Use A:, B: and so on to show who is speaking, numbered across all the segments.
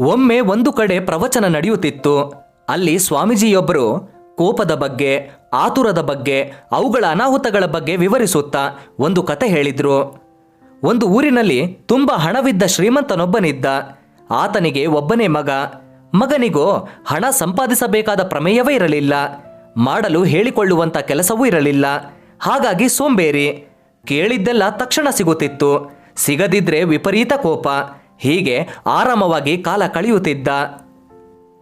A: ಒಮ್ಮೆ ಒಂದು ಕಡೆ ಪ್ರವಚನ ನಡೆಯುತ್ತಿತ್ತು, ಅಲ್ಲಿ ಸ್ವಾಮೀಜಿಯೊಬ್ಬರು ಕೋಪದ ಬಗ್ಗೆ, ಆತುರದ ಬಗ್ಗೆ, ಅವುಗಳ ಅನಾಹುತಗಳ ಬಗ್ಗೆ ವಿವರಿಸುತ್ತಾ ಒಂದು ಕತೆ ಹೇಳಿದ್ರು. ಒಂದು ಊರಿನಲ್ಲಿ ತುಂಬ ಹಣವಿದ್ದ ಶ್ರೀಮಂತನೊಬ್ಬನಿದ್ದ. ಆತನಿಗೆ ಒಬ್ಬನೇ ಮಗ. ಮಗನಿಗೋ ಹಣ ಸಂಪಾದಿಸಬೇಕಾದ ಪ್ರಮೇಯವೇ ಇರಲಿಲ್ಲ. ಮಾಡಲು ಹೇಳಿಕೊಳ್ಳುವಂಥ ಕೆಲಸವೂ ಇರಲಿಲ್ಲ. ಹಾಗಾಗಿ ಸೋಂಬೇರಿ. ಕೇಳಿದ್ದೆಲ್ಲ ತಕ್ಷಣ ಸಿಗುತ್ತಿತ್ತು. ಸಿಗದಿದ್ರೆ ವಿಪರೀತ ಕೋಪ. ಹೀಗೆ ಆರಾಮವಾಗಿ ಕಾಲ ಕಳೆಯುತ್ತಿದ್ದ.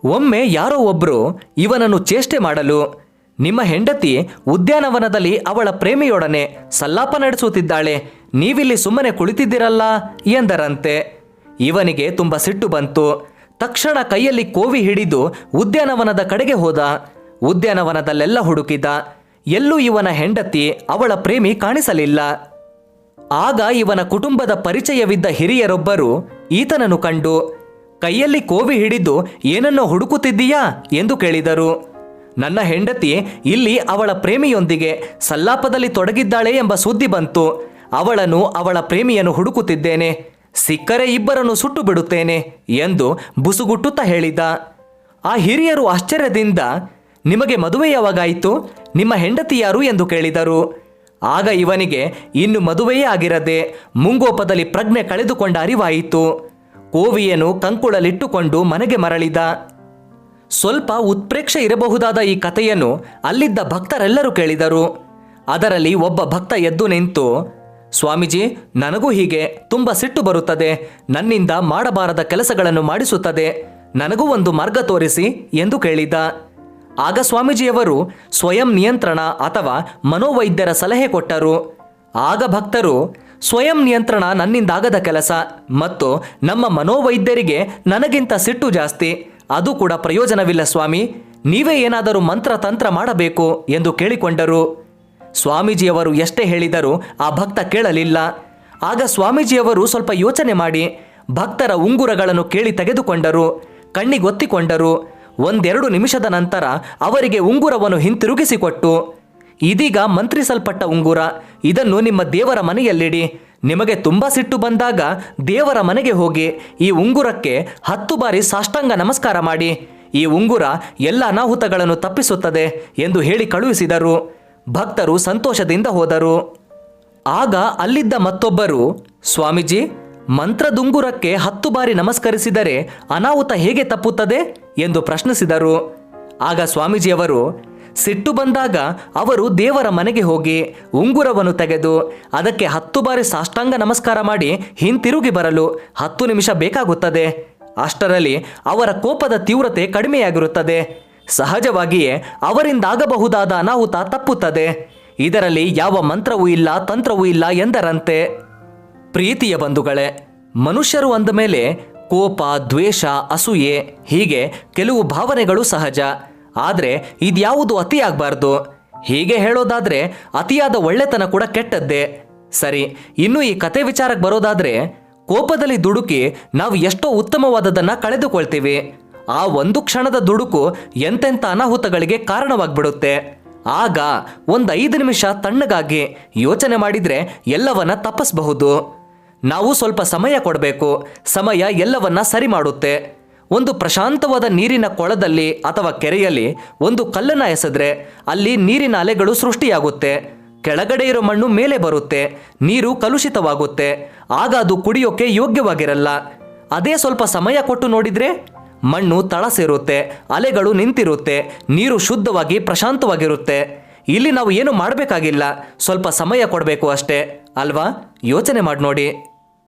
A: ಒಮ್ಮೆ ಯಾರೋ ಒಬ್ಬರು ಇವನನ್ನು ಚೇಷ್ಟೆ ಮಾಡಲು, ನಿಮ್ಮ ಹೆಂಡತಿ ಉದ್ಯಾನವನದಲ್ಲಿ ಅವಳ ಪ್ರೇಮಿಯೊಡನೆ ಸಲ್ಲಾಪ ನಡೆಸುತ್ತಿದ್ದಾಳೆ, ನೀವಿಲ್ಲಿ ಸುಮ್ಮನೆ ಕುಳಿತಿದ್ದೀರಲ್ಲ ಎಂದರಂತೆ. ಇವನಿಗೆ ತುಂಬ ಸಿಟ್ಟು ಬಂತು. ತಕ್ಷಣ ಕೈಯಲ್ಲಿ ಕೋವಿ ಹಿಡಿದು ಉದ್ಯಾನವನದ ಕಡೆಗೆ ಹೋದ. ಉದ್ಯಾನವನದಲ್ಲೆಲ್ಲ ಹುಡುಕಿದ. ಎಲ್ಲೂ ಇವನ ಹೆಂಡತಿ ಅವಳ ಪ್ರೇಮಿ ಕಾಣಿಸಲಿಲ್ಲ. ಆಗ ಇವನ ಕುಟುಂಬದ ಪರಿಚಯವಿದ್ದ ಹಿರಿಯರೊಬ್ಬರು ಈತನನ್ನು ಕಂಡು, ಕೈಯಲ್ಲಿ ಕೋವಿ ಹಿಡಿದು ಏನನ್ನೋ ಹುಡುಕುತ್ತಿದ್ದೀಯಾ ಎಂದು ಕೇಳಿದರು. ನನ್ನ ಹೆಂಡತಿ ಇಲ್ಲಿ ಅವಳ ಪ್ರೇಮಿಯೊಂದಿಗೆ ಸಲ್ಲಾಪದಲ್ಲಿ ತೊಡಗಿದ್ದಾಳೆ ಎಂಬ ಸುದ್ದಿ ಬಂತು. ಅವಳನ್ನು ಅವಳ ಪ್ರೇಮಿಯನ್ನು ಹುಡುಕುತ್ತಿದ್ದೇನೆ. ಸಿಕ್ಕರೆ ಇಬ್ಬರನ್ನು ಸುಟ್ಟು ಬಿಡುತ್ತೇನೆ ಎಂದು ಬುಸುಗುಟ್ಟುತ್ತಾ ಹೇಳಿದ. ಆ ಹಿರಿಯರು ಆಶ್ಚರ್ಯದಿಂದ, ನಿಮಗೆ ಮದುವೆ ಯಾವಾಗಾಯಿತು ನಿಮ್ಮ ಹೆಂಡತಿ ಯಾರು? ಎಂದು ಕೇಳಿದರು. ಆಗ ಇವನಿಗೆ, ಇನ್ನು ಮದುವೆಯೇ ಆಗಿರದೆ ಮುಂಗೋಪದಲ್ಲಿ ಪ್ರಜ್ಞೆ ಕಳೆದುಕೊಂಡ ಅರಿವಾಯಿತು. ಕೋವಿಯನು ಕಂಕುಳಲಿಟ್ಟುಕೊಂಡು ಮನೆಗೆ ಮರಳಿದ. ಸ್ವಲ್ಪ ಉತ್ಪ್ರೇಕ್ಷೆ ಇರಬಹುದಾದ ಈ ಕಥೆಯನ್ನು ಅಲ್ಲಿದ್ದ ಭಕ್ತರೆಲ್ಲರೂ ಕೇಳಿದರು. ಅದರಲ್ಲಿ ಒಬ್ಬ ಭಕ್ತ ಎದ್ದು ನಿಂತು, ಸ್ವಾಮೀಜಿ, ನನಗೂ ಹೀಗೆ. ತುಂಬ ಸಿಟ್ಟು ಬರುತ್ತದೆ. ನನ್ನಿಂದ ಮಾಡಬಾರದ ಕೆಲಸಗಳನ್ನು ಮಾಡಿಸುತ್ತದೆ. ನನಗೂ ಒಂದು ಮಾರ್ಗ ತೋರಿಸಿ ಎಂದು ಕೇಳಿದ. ಆಗ ಸ್ವಾಮೀಜಿಯವರು ಸ್ವಯಂ ನಿಯಂತ್ರಣ ಅಥವಾ ಮನೋವೈದ್ಯರ ಸಲಹೆ ಕೊಟ್ಟರು. ಆಗ ಭಕ್ತರು, ಸ್ವಯಂ ನಿಯಂತ್ರಣ ನನ್ನಿಂದಾಗದ ಕೆಲಸ ಮತ್ತು ನಮ್ಮ ಮನೋವೈದ್ಯರಿಗೆ ನನಗಿಂತ ಸಿಟ್ಟು ಜಾಸ್ತಿ. ಅದು ಕೂಡ ಪ್ರಯೋಜನವಿಲ್ಲ ಸ್ವಾಮಿ. ನೀವೇ ಏನಾದರೂ ಮಂತ್ರ ತಂತ್ರ ಮಾಡಬೇಕು ಎಂದು ಕೇಳಿಕೊಂಡರು. ಸ್ವಾಮೀಜಿಯವರು ಎಷ್ಟೇ ಹೇಳಿದರೂ ಆ ಭಕ್ತ ಕೇಳಲಿಲ್ಲ. ಆಗ ಸ್ವಾಮೀಜಿಯವರು ಸ್ವಲ್ಪ ಯೋಚನೆ ಮಾಡಿ. ಭಕ್ತರ ಉಂಗುರಗಳನ್ನು ಕೇಳಿ ತೆಗೆದುಕೊಂಡರು. ಕಣ್ಣಿಗೊತ್ತಿಕೊಂಡರು. ಒಂದೆರಡು ನಿಮಿಷದ ನಂತರ ಅವರಿಗೆ ಉಂಗುರವನ್ನು ಹಿಂತಿರುಗಿಸಿಕೊಟ್ಟು, ಇದೀಗ ಮಂತ್ರಿಸಲ್ಪಟ್ಟ ಉಂಗುರ, ಇದನ್ನು ನಿಮ್ಮ ದೇವರ ಮನೆಯಲ್ಲಿಡಿ. ನಿಮಗೆ ತುಂಬ ಸಿಟ್ಟು ಬಂದಾಗ ದೇವರ ಮನೆಗೆ ಹೋಗಿ ಈ ಉಂಗುರಕ್ಕೆ ಹತ್ತು ಬಾರಿ ಸಾಷ್ಟಾಂಗ ನಮಸ್ಕಾರ ಮಾಡಿ. ಈ ಉಂಗುರ ಎಲ್ಲ ಅನಾಹುತಗಳನ್ನು ತಪ್ಪಿಸುತ್ತದೆ ಎಂದು ಹೇಳಿ ಕಳುಹಿಸಿದರು. ಭಕ್ತರು ಸಂತೋಷದಿಂದ ಹೋದರು. ಆಗ ಅಲ್ಲಿದ್ದ ಮತ್ತೊಬ್ಬರು, ಸ್ವಾಮೀಜಿ ಮಂತ್ರದುಂಗುರಕ್ಕೆ ಹತ್ತು ಬಾರಿ ನಮಸ್ಕರಿಸಿದರೆ ಅನಾಹುತ ಹೇಗೆ ತಪ್ಪುತ್ತದೆ ಎಂದು ಪ್ರಶ್ನಿಸಿದರು. ಆಗ ಸ್ವಾಮೀಜಿಯವರು, ಸಿಟ್ಟು ಬಂದಾಗ ಅವರು ದೇವರ ಮನೆಗೆ ಹೋಗಿ ಉಂಗುರವನ್ನು ತೆಗೆದು ಅದಕ್ಕೆ ಹತ್ತು ಬಾರಿ ಸಾಷ್ಟಾಂಗ ನಮಸ್ಕಾರ ಮಾಡಿ ಹಿಂತಿರುಗಿ ಬರಲು ಹತ್ತು ನಿಮಿಷ ಬೇಕಾಗುತ್ತದೆ. ಅಷ್ಟರಲ್ಲಿ ಅವರ ಕೋಪದ ತೀವ್ರತೆ ಕಡಿಮೆಯಾಗಿರುತ್ತದೆ. ಸಹಜವಾಗಿಯೇ ಅವರಿಂದಾಗಬಹುದಾದ ಅನಾಹುತ ತಪ್ಪುತ್ತದೆ. ಇದರಲ್ಲಿ ಯಾವ ಮಂತ್ರವೂ ಇಲ್ಲ, ತಂತ್ರವೂ ಇಲ್ಲ ಎಂದರಂತೆ. ಪ್ರೀತಿಯ ಬಂಧುಗಳೇ, ಮನುಷ್ಯರು ಅಂದ ಮೇಲೆ ಕೋಪ, ದ್ವೇಷ, ಅಸೂಯೆ, ಹೀಗೆ ಕೆಲವು ಭಾವನೆಗಳು ಸಹಜ. ಆದರೆ ಇದ್ಯಾವುದು ಅತಿಯಾಗಬಾರ್ದು? ಹೀಗೆ ಹೇಳೋದಾದ್ರೆ ಅತಿಯಾದ ಒಳ್ಳೆತನ ಕೂಡ ಕೆಟ್ಟದ್ದೇ. ಸರಿ, ಇನ್ನು ಈ ಕತೆ ವಿಚಾರಕ್ಕೆ ಬರೋದಾದ್ರೆ ಕೋಪದಲ್ಲಿ ದುಡುಕಿ ನಾವು ಎಷ್ಟೋ ಉತ್ತಮವಾದದನ್ನು ಕಳೆದುಕೊಳ್ತೀವಿ. ಆ ಒಂದು ಕ್ಷಣದ ದುಡುಕು ಎಂತೆಂಥ ಅನಾಹುತಗಳಿಗೆ ಕಾರಣವಾಗ್ಬಿಡುತ್ತೆ. ಆಗ ಒಂದು ಐದು ನಿಮಿಷ ತಣ್ಣಗಾಗಿ ಯೋಚನೆ ಮಾಡಿದರೆ ಎಲ್ಲವನ್ನ ತಪ್ಪಿಸಬಹುದು. ನಾವು ಸ್ವಲ್ಪ ಸಮಯ ಕೊಡಬೇಕು. ಸಮಯ ಎಲ್ಲವನ್ನ ಸರಿ ಮಾಡುತ್ತೆ. ಒಂದು ಪ್ರಶಾಂತವಾದ ನೀರಿನ ಕೊಳದಲ್ಲಿ ಅಥವಾ ಕೆರೆಯಲ್ಲಿ ಒಂದು ಕಲ್ಲನ್ನ ಎಸೆದ್ರೆ ಅಲ್ಲಿ ನೀರಿನ ಅಲೆಗಳು ಸೃಷ್ಟಿಯಾಗುತ್ತೆ. ಕೆಳಗಡೆ ಇರೋ ಮಣ್ಣು ಮೇಲೆ ಬರುತ್ತೆ. ನೀರು ಕಲುಷಿತವಾಗುತ್ತೆ. ಆಗ ಅದು ಕುಡಿಯೋಕೆ ಯೋಗ್ಯವಾಗಿರಲ್ಲ. ಅದೇ ಸ್ವಲ್ಪ ಸಮಯ ಕೊಟ್ಟು ನೋಡಿದ್ರೆ ಮಣ್ಣು ತಳ ಸೇರುತ್ತೆ, ಅಲೆಗಳು ನಿಂತಿರುತ್ತೆ, ನೀರು ಶುದ್ಧವಾಗಿ ಪ್ರಶಾಂತವಾಗಿರುತ್ತೆ. ಇಲ್ಲಿ ನಾವು ಏನು ಮಾಡಬೇಕಾಗಿಲ್ಲ? ಸ್ವಲ್ಪ ಸಮಯ ಕೊಡಬೇಕು ಅಷ್ಟೇ ಅಲ್ವಾ? ಯೋಚನೆ ಮಾಡಿ ನೋಡಿ.